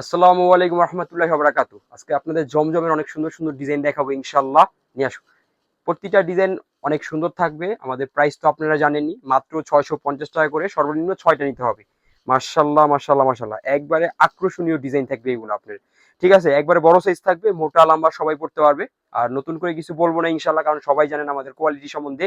আসসালামু আলাইকুম রহমতুল্লাহ বরাকাতু। আজকে আপনাদের জমজমের অনেক সুন্দর সুন্দর ডিজাইন দেখাবো ইনশাল্লাহ নিয়ে আসো প্রতিটা ডিজাইন অনেক সুন্দর থাকবে। আমাদের প্রাইস তো আপনারা জানেনই। মাত্র ছয়শো পঞ্চাশ টাকা করে সর্বনিম্ন ছয়টা নিতে হবে। মার্শাল্লাহ মার্শাল্লাহ মার্শাল্লাহ একবারে আকর্ষণীয় ডিজাইন থাকবে এগুলো আপনার। ঠিক আছে, একবারে বড় সাইজ থাকবে, মোটা, লম্বা সবাই পড়তে পারবে। আর নতুন করে কিছু বলব না ইনশাল্লাহ কারণ সবাই জানেন আমাদের কোয়ালিটি সম্বন্ধে।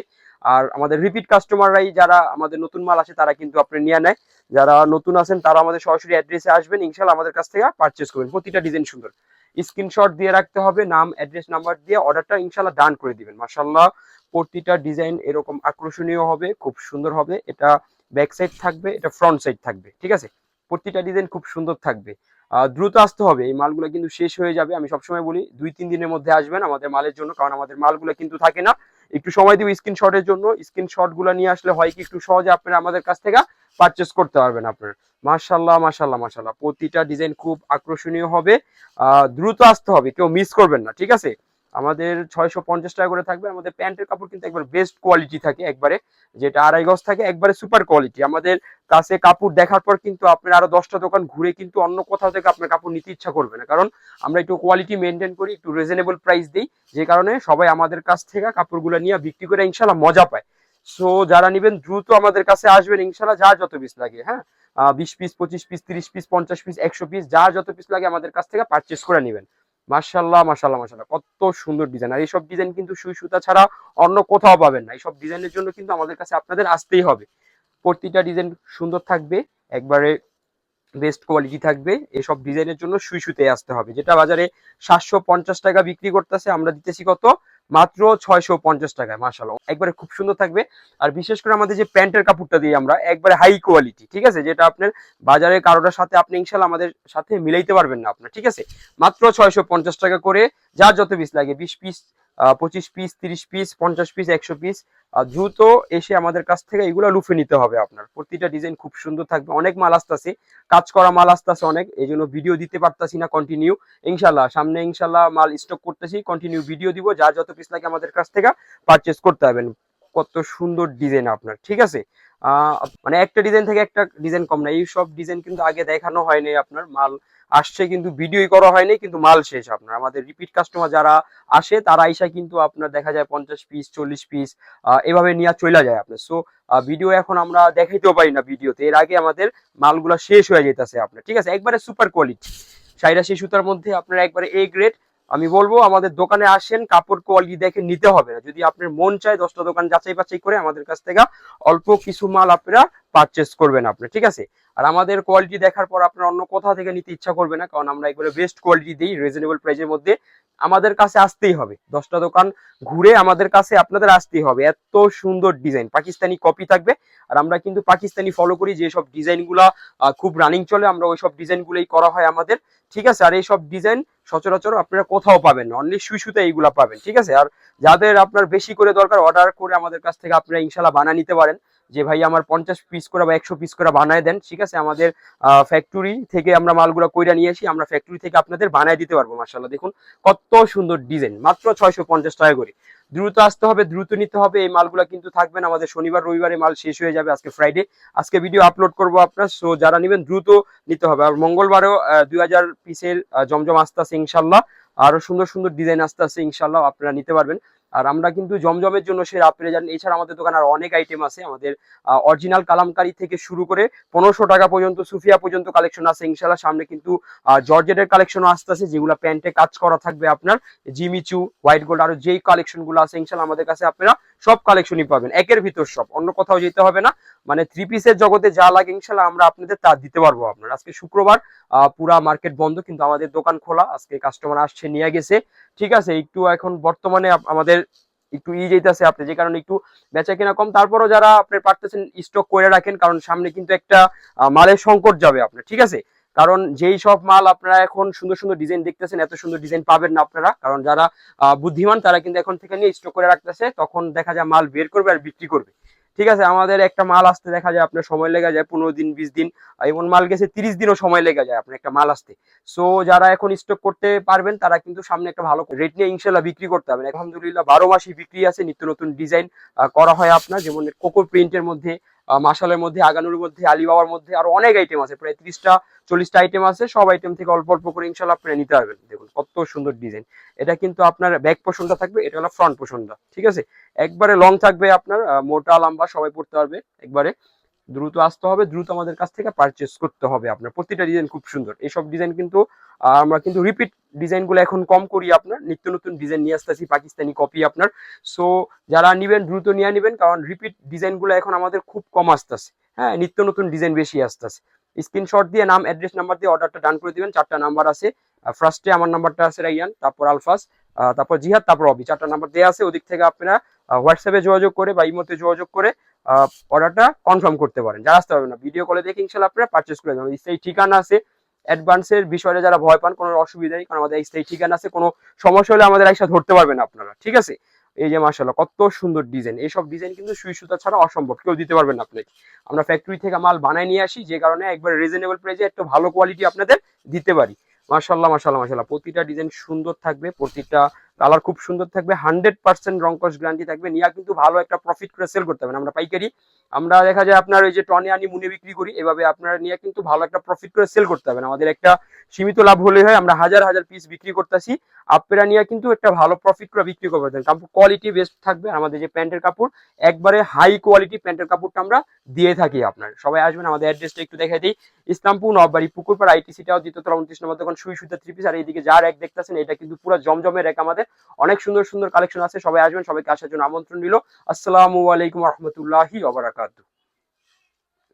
আর আমাদের রিপিট কাস্টমাররাই যারা আমাদের নতুন মাল আসে, তারা কিন্তু আপনি নিয়ে নেয়। যারা নতুন আছেন, তারা আমাদের সরাসরি অ্যাড্রেসে আসবেন ইনশাল্লাহ আমাদের কাছ থেকে পারচেস করবেন। প্রতিটা ডিজাইন সুন্দর। স্ক্রিনশট দিয়ে রাখতে হবে, নাম অ্যাড্রেস নাম্বার দিয়ে অর্ডারটা ইনশাল্লাহ ডান করে দিবেন। মার্শাল্লাহ প্রতিটা ডিজাইন এরকম আকর্ষণীয় হবে, খুব সুন্দর হবে। এটা ব্যাক সাইড থাকবে, এটা ফ্রন্ট সাইড থাকবে, ঠিক আছে? প্রতিটা ডিজাইন খুব সুন্দর থাকবে। দ্রুত আসতে হবে। এই মালগুলো কিন্তু শেষ হয়ে যাবে। আমি সবসময় বলি, দুই, তিন দিনের মধ্যে আসবেন আমাদের মালের জন্য, কারণ আমাদের মালগুলো কিন্তু থাকে না। একটু সময় দিব স্ক্রিনশটের জন্য। স্ক্রিনশটগুলো নিয়ে আসলে হয় কি, একটু সহজে আপনারা আমাদের কাছ থেকে পারচেস করতে পারবেন আপনার। মার্শাল্লাহ মার্শাল্লাহ মার্শাল্লাহ প্রতিটা ডিজাইন খুব আকর্ষণীয় হবে। দ্রুত আসতে হবে, কেউ মিস করবেন না, ঠিক আছে? আমাদের ছয়শো পঞ্চাশ টাকা করে থাকবে। আমাদের প্যান্টের কাপড় কিন্তু একবার বেস্ট কোয়ালিটি থাকে একবারে। যেটা আড়াই গজ থাকে, একবারে সুপার কোয়ালিটি আমাদের কাছে কাপড় দেখার পর কিন্তু আপনার আরও দশটা দোকান ঘুরে কিন্তু অন্য কোথাও থেকে আপনার কাপড় নিতে ইচ্ছা করবে না। কারণ আমরা একটু কোয়ালিটি মেনটেন করি, একটু রিজনেবল প্রাইস দিই। যে কারণে সবাই আমাদের কাছ থেকে কাপড়গুলো নিয়ে বিক্রি করে ইনশাল্লাহ মজা পায়। সো যারা নিবেন, দ্রুত আমাদের কাছে আসবেন। ইনশাল্লাহ যা যত পিস লাগে হ্যাঁ? বিশ পিস পঁচিশ পিস তিরিশ পিস পঞ্চাশ পিস একশো পিস যা যত পিস লাগে আমাদের কাছ থেকে পারচেস করে নেবেন। মার্শাল্লাহ মার্শাল্লাহ মার্শাল্লাহ কত সুন্দর ডিজাইন আর এইসব ডিজাইন কিন্তু সুই সুতা ছাড়া অন্য কোথাও পাবেন না। এইসব ডিজাইনের জন্য কিন্তু আমাদের কাছে আপনাদের আসতেই হবে। প্রতিটা ডিজাইন সুন্দর থাকবে, একবারে বেস্ট কোয়ালিটি থাকবে। এসব ডিজাইনের জন্য সুই সুতে আসতে হবে। যেটা বাজারে সাতশো পঞ্চাশ টাকা বিক্রি করতেছে, আমরা দিতেছি কত? মাত্র ছয়শো পঞ্চাশ টাকায় মাসালো একবারে খুব সুন্দর থাকবে। আর বিশেষ করে আমাদের যে প্যান্টের কাপড়টা দিয়ে আমরা, একবারে হাই কোয়ালিটি ঠিক আছে? যেটা আপনার বাজারে কারোটার সাথে আপনি ইনশাল্লাহ আমাদের সাথে মিলাইতে পারবেন না আপনার, ঠিক আছে? মাত্র ছয়শো পঞ্চাশ টাকা করে, যার যত পিস লাগে, বিশ পিস পঁচিশ পিস তিরিশ পিস পঞ্চাশ পিস একশো পিস দ্রুত এসে আমাদের কাছ থেকে এগুলো লুফে নিতে হবে আপনার। প্রতিটা ডিজাইন খুব সুন্দর থাকবে। অনেক মাল আসতেছে। কাজ করা মাল আসতেছে অনেক। এই জন্য ভিডিও দিতে পারতাছি না কন্টিনিউ ইনশাল্লাহ সামনে ইনশাল্লাহ মাল স্টক করতেছি। কন্টিনিউ ভিডিও দিব। যা যত পিস লাগে আমাদের কাছ থেকে পারচেস করতে হবেন কত সুন্দর ডিজাইন আপনার, ঠিক আছে? মানে একটা ডিজাইন থেকে একটা ডিজাইন কম না। এই সব ডিজাইন কিন্তু আগে দেখানো হয়নি আপনার মাল। আসছে কিন্তু ভিডিওই করা হয়নি, কিন্তু মাল শেষ আপনার। আমাদের রিপিট কাস্টমার যারা আসে, তারা আইসা কিন্তু আপনার দেখা যায় পঞ্চাশ পিস চল্লিশ পিস এভাবে নিয়ে চলে যায় আপনার। সো ভিডিও এখন আমরা দেখাইতেও পারি না ভিডিওতে। এর আগে আমাদের মালগুলা শেষ হয়ে যেতেছে আপনার। ঠিক আছে? একবারে সুপার কোয়ালিটি সাইরাশি সুতার মধ্যে আপনার একবারে এ গ্রেড আমি বলব, আমাদের দোকানে আসেন, কাপড় কোয়ালিটি দেখে নিতে হবে না। যদি আপনার মন চায় দশটা দোকান যাচাই বাছাই করে আমাদের কাছ থেকে অল্প কিছু মাল আপনারা পারচেস করবেন আপনি, ঠিক আছে? আর আমাদের কোয়ালিটি দেখার পর আপনার অন্য কোথাও থেকে নিতে ইচ্ছা করবে না, কারণ আমরা একবারে বেস্ট কোয়ালিটি দিই রিজনেবল প্রাইসের মধ্যে আমাদের কাছে আসতেই হবে। দশটা দোকান ঘুরে আমাদের কাছে আপনাদের আসতেই হবে। এত সুন্দর ডিজাইন পাকিস্তানি কপি থাকবে। আর আমরা কিন্তু পাকিস্তানি ফলো করি, যে সব ডিজাইনগুলা খুব রানিং চলে, আমরা ওই সব ডিজাইনগুলোই করা হয় আমাদের, ঠিক আছে? আর এই সব ডিজাইন সচরাচর আপনারা কোথাও পাবেন না। অনলি সুইসুতে এইগুলো পাবেন, ঠিক আছে? আর যাদের আপনার বেশি করে দরকার অর্ডার করে আমাদের কাছ থেকে আপনারা ইনশাল্লাহ বানা নিতে পারেন। যে ভাই আমার পঞ্চাশ পিস করে বা একশো পিস করে বানায় দেন, ঠিক আছে? আমাদের ফ্যাক্টরি থেকে আমরা মালগুলো কইরা নিয়ে আসি, আমরা ফ্যাক্টরি থেকে আপনাদের বানায় দিতে পারব মার্শাল্লাহ দেখুন, কত সুন্দর ডিজাইন মাত্র ছয়শো পঞ্চাশ টাকা করে। দ্রুত আসতে হবে, দ্রুত নিতে হবে। এই মালগুলা কিন্তু থাকবেন আমাদের শনিবার, রবিবারে মাল শেষ হয়ে যাবে আজকে ফ্রাইডে আজকে ভিডিও আপলোড করব আপনার। সো যারা নেবেন, দ্রুত নিতে হবে। আর মঙ্গলবারেও দুই হাজার পিসের জমজম আসতে আছে ইনশাল্লাহ। আরও সুন্দর সুন্দর ডিজাইন আসতে আছে ইনশাল্লাহ। আপনারা নিতে পারবেন। আর আমরা কিন্তু জমজমের জন্য সে আপনি যান এছাড়া আমাদের দোকানে আর অনেক আইটেম আছে। আমাদের অরিজিনাল কালামকারি থেকে শুরু করে পনেরোশো টাকা পর্যন্ত, সুফিয়া পর্যন্ত কালেকশন আছে। ইনশাল্লাহ সামনে কিন্তু জর্জেটের কালেকশনও আসতেছে, যেগুলো প্যান্টে কাজ করা থাকবে আপনার। জিমিচু, হোয়াইট গোল্ড, আরও যেই কালেকশনগুলো আছে ইনশাল্লাহ আমাদের কাছে আপনারা সব কালেকশনই পাবেন। একের ভিতর সব, অন্য কোথাও যেতে হবে না। মানে থ্রি পিসের জগতে যা লাগে ইনশাল্লাহ আমরা আপনাদের তা দিতে পারব আপনার। আজকে শুক্রবার পুরা মার্কেট বন্ধ, কিন্তু আমাদের দোকান খোলা। আজকে কাস্টমার আসছে, নিয়ে গেছে। ঠিক আছে, একটু এখন বর্তমানে আমাদের একটু ই যেতেছে আপনি, যে কারণে একটু বেচা কেনা কম। তারপরও যারা আপনি পারতেছেন স্টক করে রাখেন, কারণ সামনে কিন্তু একটা মালের সংকট যাবে আপনার। ঠিক আছে? কারণ যেই সব মাল আপনারা এখন সুন্দর সুন্দর ডিজাইন দেখতেছেন, এত সুন্দর ডিজাইন পাবেন না আপনারা। কারণ যারা বুদ্ধিমান, তারা কিন্তু এখন থেকে নিয়ে স্টক করে রাখতেছে, তখন দেখা যায় মাল বের করবে আর বিক্রি করবে। ঠিক আছে, আমাদের একটা মাল আসতে দেখা যায় আপনার সময় লেগে যায় পনেরো দিন, বিশ দিন এমন মাল গেছে তিরিশ দিনও সময় লেগে যায় আপনার একটা মাল আসতে। সো যারা এখন স্টক করতে পারবেন, তারা কিন্তু সামনে একটা ভালো রেট নিয়ে ইনশাল্লাহ বিক্রি করতে হবে আলহামদুলিল্লাহ, বারো মাসই বিক্রি আছে, নিত্য নতুন ডিজাইন করা হয় আপনার, যেমন কোকো প্রিন্টের মধ্যে মাসালের মধ্যে, আগানুর মধ্যে, আলিবাবার মধ্যে আরও অনেক আইটেম আছে, প্রায় ত্রিশটা, চল্লিশটা আইটেম আছে, সব আইটেম থেকে অল্প অল্প করে ইনশাল্লাহ আপনারা নিতে পারবেন। দেখুন, কত সুন্দর ডিজাইন এটা কিন্তু আপনার ব্যাক পোষণটা থাকবে, এটা হলো ফ্রন্ট পোষণটা ঠিক আছে? একবারে লং থাকবে আপনার মোটা, লম্বা, সবাই পড়তে পারবে, একবারে। দ্রুত আসতে হবে, দ্রুত আমাদের কাছ থেকে পারচেস করতে হবে আপনার। প্রতিটা ডিজাইন খুব সুন্দর। এইসব ডিজাইন কিন্তু আমরা কিন্তু রিপিট ডিজাইনগুলো এখন কম করি আপনার। নিত্য নতুন ডিজাইন নিয়ে আসতেছি, পাকিস্তানি কপি আপনার। সো যারা নিবেন, দ্রুত নিয়ে নেবেন, কারণ রিপিট ডিজাইনগুলো এখন আমাদের খুব কম আসতেছে। হ্যাঁ নিত্য নতুন ডিজাইন বেশি আসতেছে। স্ক্রিনশট দিয়ে নাম অ্যাড্রেস নাম্বার দিয়ে অর্ডারটা ডান করে দিবেন। চারটা নাম্বার আছে। ফার্স্টে আমার নাম্বারটা আছে রাইয়ান, তারপর আলফাস তারপর জিহাদ, তারপর অবি। চারটা নাম্বার দেওয়া আছে, ওদিক থেকে আপনারা হোয়াটসঅ্যাপে যোগাযোগ করে বা ইমোতে যোগাযোগ করে অর্ডারটা কনফার্ম করতে পারেন। যারা আসতে পারবেন না ভিডিও কলে দেখে ইনশাল্লাহ আপনারা পারচেস করে দেবেন সেই ঠিকানা আছে অ্যাডভান্সের বিষয়ে যারা ভয় পান, কোনো অসুবিধা নেই, কারণ আমাদের স্থায়ী ঠিকানা আছে, কোনো সমস্যা হলে আমাদের একসাথে ধরতে পারবেন আপনারা, ঠিক আছে? এই যে মার্শাল্লাহ কত সুন্দর ডিজাইন এইসব ডিজাইন কিন্তু সুই সুতা ছাড়া অসম্ভব, কেউ দিতে পারবেন না আপনাকে। আমরা ফ্যাক্টরি থেকে মাল বানাই নিয়ে আসি, যে কারণে একবার রিজনেবল প্রাইসে একটা ভালো কোয়ালিটি আপনাদের দিতে পারি। মার্শাল্লাহ মার্শাল্লাহ মার্শাল্লাহ প্রতিটা ডিজাইন সুন্দর থাকবে, প্রতিটা কালার খুব সুন্দর থাকবে হান্ড্রেড পার্সেন্ট রঙ্কশ গ্যারান্টি থাকবে। নিয়ে কিন্তু ভালো একটা প্রফিট করে সেল করতে হবে আমরা পাইকারি, আমরা দেখা যায় আপনার ওই যে টনে আনি, মুনে বিক্রি করি, এভাবে আপনারা নিয়ে কিন্তু ভালো একটা প্রফিট করে সেল করতে হবে আমাদের একটা সীমিত লাভ হলে হয়, আমরা হাজার হাজার পিস বিক্রি করতেছি। আপনারা নিয়ে কিন্তু একটা ভালো প্রফিট করে বিক্রি করতে পারবেন কাপড় কোয়ালিটি বেস্ট থাকবে। আমাদের যে প্যান্টের কাপড়, একবারে হাই কোয়ালিটি প্যান্টের কাপড়টা আমরা দিয়ে থাকি আপনার। সবাই আসবেন, আমাদের অ্যাড্রেসটা একটু দেখে দিই। ইসলামপুর, নববাড়ি, পুকুরপাড় আইটিসিটাও দ্বিতীয় তলা, উনত্রিশ নম্বর দোকান সুই সুতা থ্রি পিস আর এইদিকে যার এক দেখতেছেন, এটা কিন্তু পুরো জমজমের এক আমাদের অনেক সুন্দর সুন্দর কালেকশন আছে, সবাই আসবেন, সবাইকে আসার জন্য আমন্ত্রণ দিল আসসালামু আলাইকুম রহমতুল্লাহি